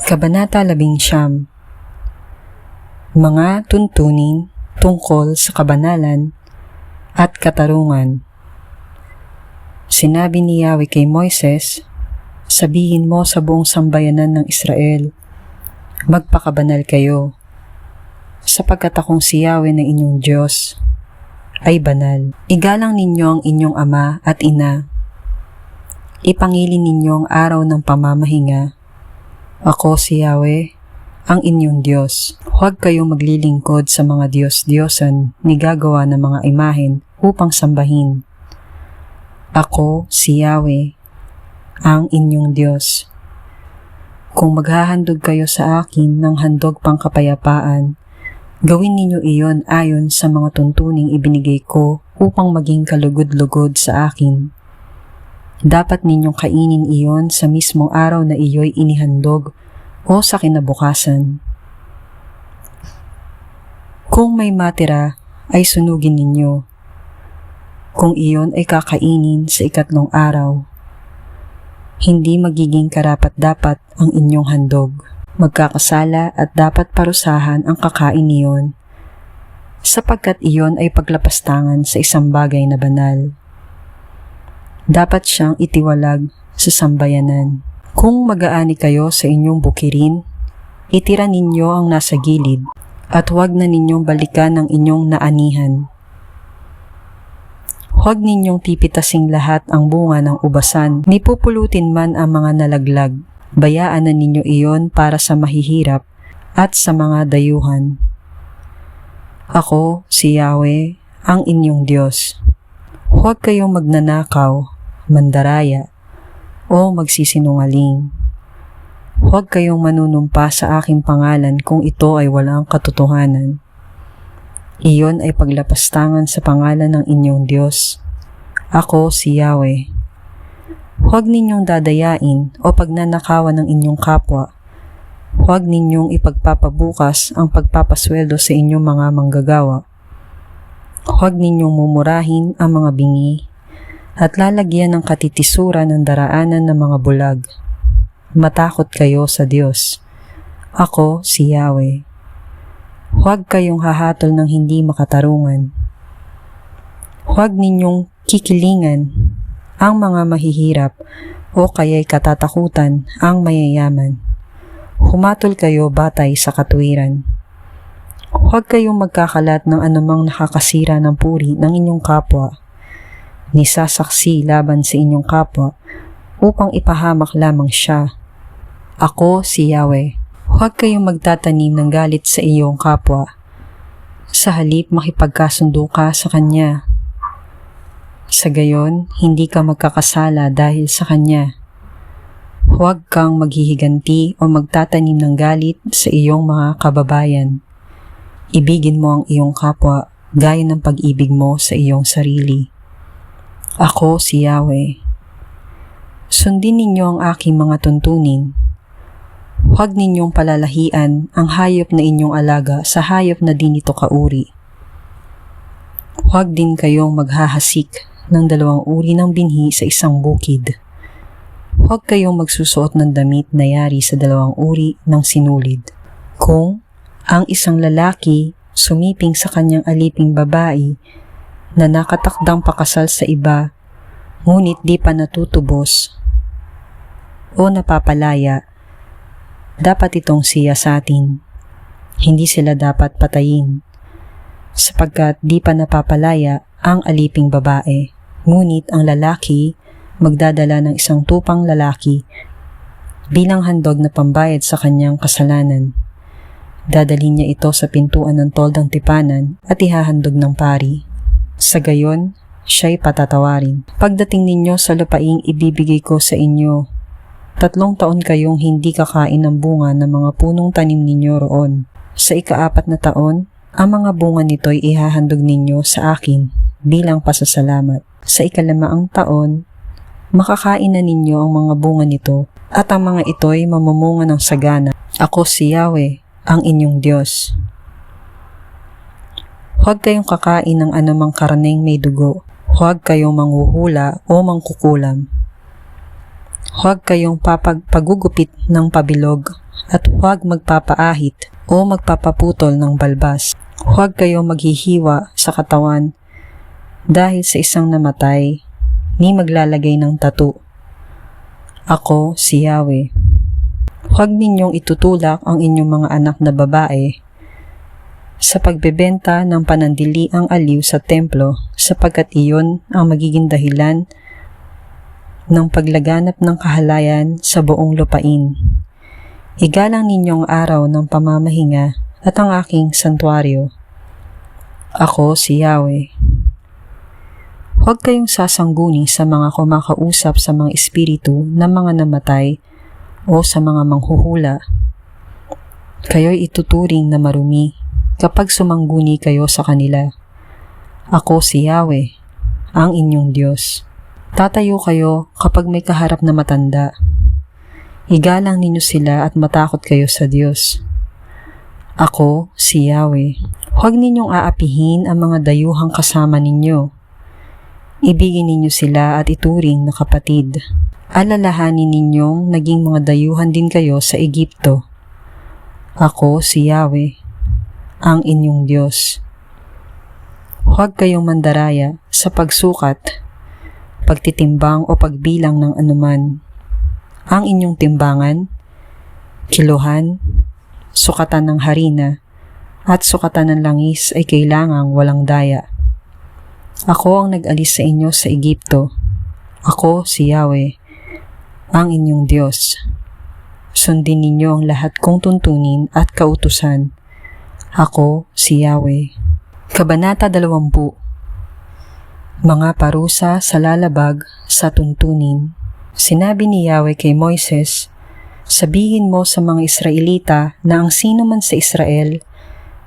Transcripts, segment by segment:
Kabanata 11 Mga tuntunin tungkol sa kabanalan at katarungan. Sinabi ni Yahweh kay Moises, Sabihin mo sa buong sambayanan ng Israel, Magpakabanal kayo, sapagkat akong si Yahweh na inyong Diyos ay banal. Igalang ninyo ang inyong ama at ina. Ipangilin ninyo ang araw ng pamamahinga. Ako si Yahweh, ang inyong Diyos. Huwag kayong maglilingkod sa mga Diyos-Diyosan ni gagawa ng mga imahen upang sambahin. Ako si Yahweh, ang inyong Diyos. Kung maghahandog kayo sa akin ng handog pangkapayapaan, gawin ninyo iyon ayon sa mga tuntuning ibinigay ko upang maging kalugod-lugod sa akin. Dapat ninyong kainin iyon sa mismong araw na iyo'y inihandog o sa kinabukasan. Kung may matira, ay sunugin ninyo. Kung iyon ay kakainin sa ikatlong araw, hindi magiging karapat-dapat ang inyong handog. Magkakasala at dapat parusahan ang kakain niyon sapagkat iyon ay paglapastangan sa isang bagay na banal. Dapat siyang itiwalag sa sambayanan. Kung mag-aani kayo sa inyong bukirin, itira ninyo ang nasa gilid at huwag na ninyong balikan ang inyong naanihan. Huwag ninyong pipitasing lahat ang bunga ng ubasan, ni pupulutin man ang mga nalaglag. Bayaan na ninyo iyon para sa mahihirap at sa mga dayuhan. Ako, si Yahweh, ang inyong Diyos. Huwag kayong magnanakaw, mandaraya, o magsisinungaling. Huwag kayong manunumpa sa aking pangalan kung ito ay walang katotohanan. Iyon ay paglapastangan sa pangalan ng inyong Diyos. Ako si Yahweh. Huwag ninyong dadayain o pagnanakawan ng inyong kapwa. Huwag ninyong ipagpapabukas ang pagpapasweldo sa inyong mga manggagawa. Huwag ninyong mumurahin ang mga bingi at lalagyan ng katitisura ng daraanan ng mga bulag. Matakot kayo sa Diyos. Ako si Yahweh. Huwag kayong hahatol ng hindi makatarungan. Huwag ninyong kikilingan ang mga mahihirap o kaya'y katatakutan ang mayayaman. Humatol kayo batay sa katuwiran. Huwag kayong magkakalat ng anumang nakakasira ng puri ng inyong kapwa, ni sasaksi laban sa inyong kapwa upang ipahamak lamang siya. Ako si Yahweh. Huwag kayong magtatanim ng galit sa iyong kapwa. Sa halip makipagkasundo ka sa kanya. Sa gayon, hindi ka magkakasala dahil sa kanya. Huwag kang maghihiganti o magtatanim ng galit sa iyong mga kababayan. Ibigin mo ang iyong kapwa gaya ng pag-ibig mo sa iyong sarili. Ako si Yahweh. Sundin ninyo ang aking mga tuntunin Huwag ninyong palalahian ang hayop na inyong alaga sa hayop na di nito kauri. Huwag din kayong maghahasik ng dalawang uri ng binhi sa isang bukid. Huwag kayong magsusuot ng damit na yari sa dalawang uri ng sinulid. Kung ang isang lalaki sumiping sa kanyang aliping babae na nakatakdang pakasal sa iba, ngunit di pa natutubos o napapalaya, dapat itong siya sa atin. Hindi sila dapat patayin, sapagkat di pa napapalaya ang aliping babae, ngunit ang lalaki magdadala ng isang tupang lalaki bilang handog na pambayad sa kanyang kasalanan. Dadalhin niya ito sa pintuan ng toldang tipanan at ihahandog ng pari. Sa gayon, siya'y patatawarin. Pagdating ninyo sa lupaing ibibigay ko sa inyo Tatlong taon kayong hindi kakain ng bunga ng mga punong tanim ninyo roon. Sa ikaapat na taon, ang mga bunga nito'y ihahandog ninyo sa akin bilang pasasalamat. Sa ikalamaang taon, makakain na ninyo ang mga bunga nito at ang mga ito'y mamumunga ng sagana. Ako si Yahweh, ang inyong Diyos. Huwag kayong kakain ng anumang karneng may dugo. Huwag kayong manghuhula o mangkukulam Huwag kayong papagpagugupit ng pabilog at Huwag magpapaahit o magpapaputol ng balbas. Huwag kayo maghihiwa sa katawan dahil sa isang namatay ni maglalagay ng tato. Ako si Yahweh. Huwag ninyong itutulak ang inyong mga anak na babae sa pagbebenta ng panandiliang aliw sa templo sapagkat iyon ang magiging dahilan ng paglaganap ng kahalayan sa buong lupain. Igalang ninyong araw ng pamamahinga at ang aking santuario. Ako si Yahweh. Huwag kayong sasangguni sa mga kumakausap sa mga espiritu ng mga namatay o sa mga manghuhula. Kayo'y ituturing na marumi kapag sumangguni kayo sa kanila. Ako si Yahweh, ang inyong Diyos. Tatayo kayo kapag may kaharap na matanda. Igalang ninyo sila at matakot kayo sa Diyos. Ako si Yahweh. Huwag ninyong aapihin ang mga dayuhang kasama ninyo. Ibigin ninyo sila at ituring na kapatid. Alalahanin ninyong naging mga dayuhan din kayo sa Egipto. Ako si Yahweh, ang inyong Diyos. Huwag kayong mandaraya sa pagsukat, pagtitimbang o pagbilang ng anuman. Ang inyong timbangan, kiluhan, sukatan ng harina, at sukatan ng langis ay kailangang walang daya. Ako ang nag-alis sa inyo sa Egipto. Ako si Yahweh, ang inyong Diyos. Sundin ninyo ang lahat kong tuntunin at kautusan. Ako si Yahweh. Kabanata 20 Mga parusa sa lalabag sa tuntunin. Sinabi ni Yahweh kay Moises, Sabihin mo sa mga Israelita na ang sino man sa Israel,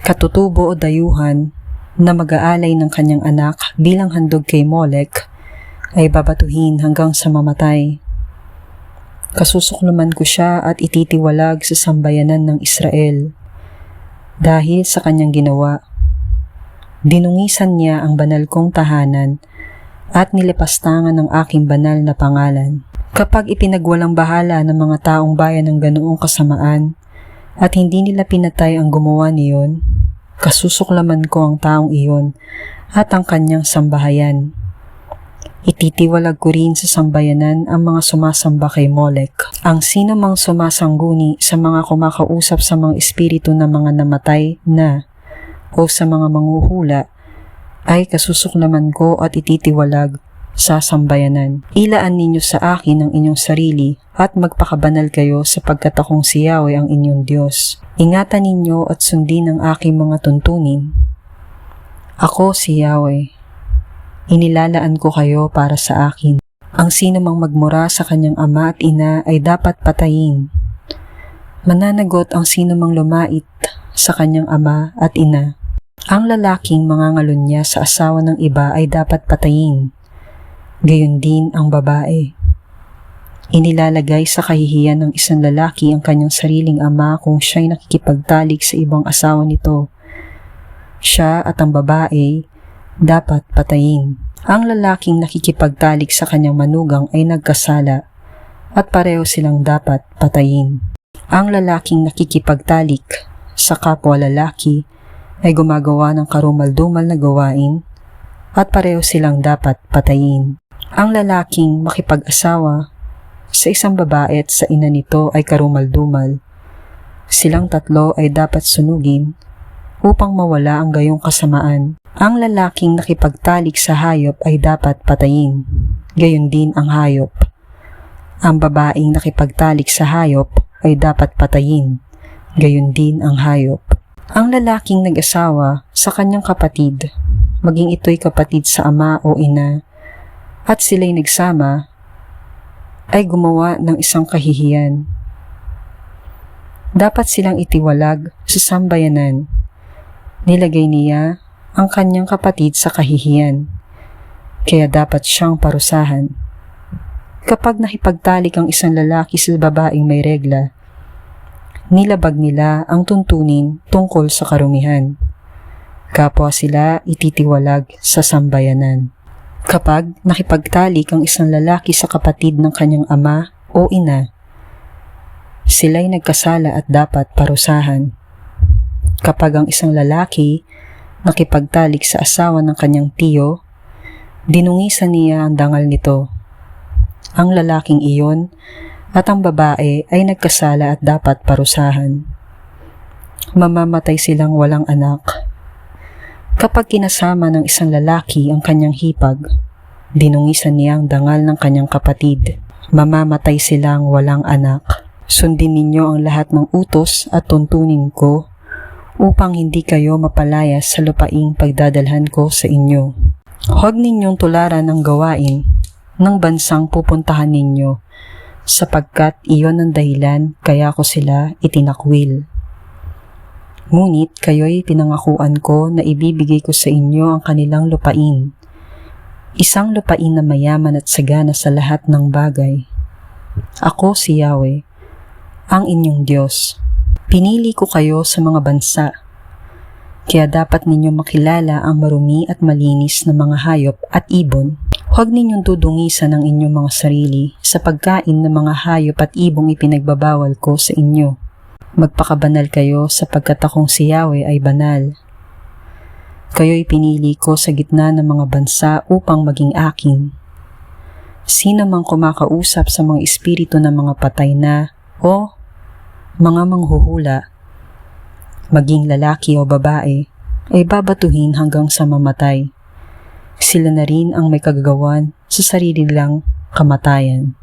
katutubo o dayuhan, na mag-aalay ng kanyang anak bilang handog kay Molek, ay babatuhin hanggang sa mamatay. Kasusukluman ko siya at ititiwalag sa sambayanan ng Israel. Dahil sa kanyang ginawa, dinungisan niya ang banal kong tahanan at nilipastangan ng aking banal na pangalan. Kapag ipinagwalang bahala ng mga taong bayan ng ganoong kasamaan at hindi nila pinatay ang gumawa niyon, kasusuklaman ko ang taong iyon at ang kanyang sambahayan. Ititiwalag ko rin sa sambayanan ang mga sumasamba kay Molek. Ang sino mang sumasangguni sa mga kumakausap sa mga espiritu ng mga namatay na o sa mga manghuhula ay kasusuklaman ko at ititiwalag sa sambayanan. Ilaan ninyo sa akin ang inyong sarili at magpakabanal kayo sapagkat akong si Yahweh ang inyong Diyos. Ingatan ninyo at sundin ang aking mga tuntunin. Ako si Yahweh. Inilalaan ko kayo para sa akin. Ang sino mang magmura sa kanyang ama at ina ay dapat patayin. Mananagot ang sino mang lumait sa kanyang ama at ina. Ang lalaking mangangalon niya sa asawa ng iba ay dapat patayin. Gayon din ang babae. Inilalagay sa kahihiyan ng isang lalaki ang kanyang sariling ama kung siya'y nakikipagtalik sa ibang asawa nito. Siya at ang babae dapat patayin. Ang lalaking nakikipagtalik sa kanyang manugang ay nagkasala at pareho silang dapat patayin. Ang lalaking nakikipagtalik sa kapwa lalaki ay gumagawa ng karumal-dumal na gawain at pareho silang dapat patayin. Ang lalaking makipag-asawa sa isang babae at sa ina nito ay karumal-dumal. Silang tatlo ay dapat sunugin upang mawala ang gayong kasamaan. Ang lalaking nakipagtalik sa hayop ay dapat patayin. Gayon din ang hayop. Ang babaeng nakipagtalik sa hayop ay dapat patayin. Gayon din ang hayop. Ang lalaking nag-asawa sa kanyang kapatid, maging ito'y kapatid sa ama o ina, at sila'y nagsama, ay gumawa ng isang kahihiyan. Dapat silang itiwalag sa sambayanan. Nilagay niya ang kanyang kapatid sa kahihiyan, kaya dapat siyang parusahan. Kapag nakipagtalik ang isang lalaki sa babaeng may regla, nilabag nila ang tuntunin tungkol sa karumihan. Kapwa sila ititiwalag sa sambayanan. Kapag nakipagtalik ang isang lalaki sa kapatid ng kanyang ama o ina, Sila'y nagkasala at dapat parusahan. Kapag ang isang lalaki nakipagtalik sa asawa ng kanyang tiyo, dinungisan niya ang dangal nito. Ang lalaking iyon at ang babae ay nagkasala at dapat parusahan. Mamamatay silang walang anak. Kapag kinasama ng isang lalaki ang kanyang hipag, dinungisan niya ang dangal ng kanyang kapatid. Mamamatay silang walang anak. Sundin ninyo ang lahat ng utos at tuntunin ko upang hindi kayo mapalayas sa lupaing pagdadalhan ko sa inyo. Huwag ninyong tularan ang gawain ng bansang pupuntahan ninyo sapagkat iyon ang dahilan kaya ko sila itinakwil. Ngunit kayo'y pinangakuan ko na ibibigay ko sa inyo ang kanilang lupain. Isang lupain na mayaman at sagana sa lahat ng bagay. Ako si Yahweh, ang inyong Diyos. Pinili ko kayo sa mga bansa. Kaya dapat ninyo makilala ang marumi at malinis na mga hayop at ibon. Huwag ninyong dudungisan ang inyong mga sarili sa pagkain ng mga hayop at ibong ipinagbabawal ko sa inyo. Magpakabanal kayo sapagkat akong si Yahweh ay banal. Kayo'y pinili ko sa gitna ng mga bansa upang maging akin. Sino mang kumakausap sa mga espiritu ng mga patay na o mga manghuhula, maging lalaki o babae, ay babatuhin hanggang sa mamatay. Sila na rin ang may kagagawan sa sarili lang kamatayan.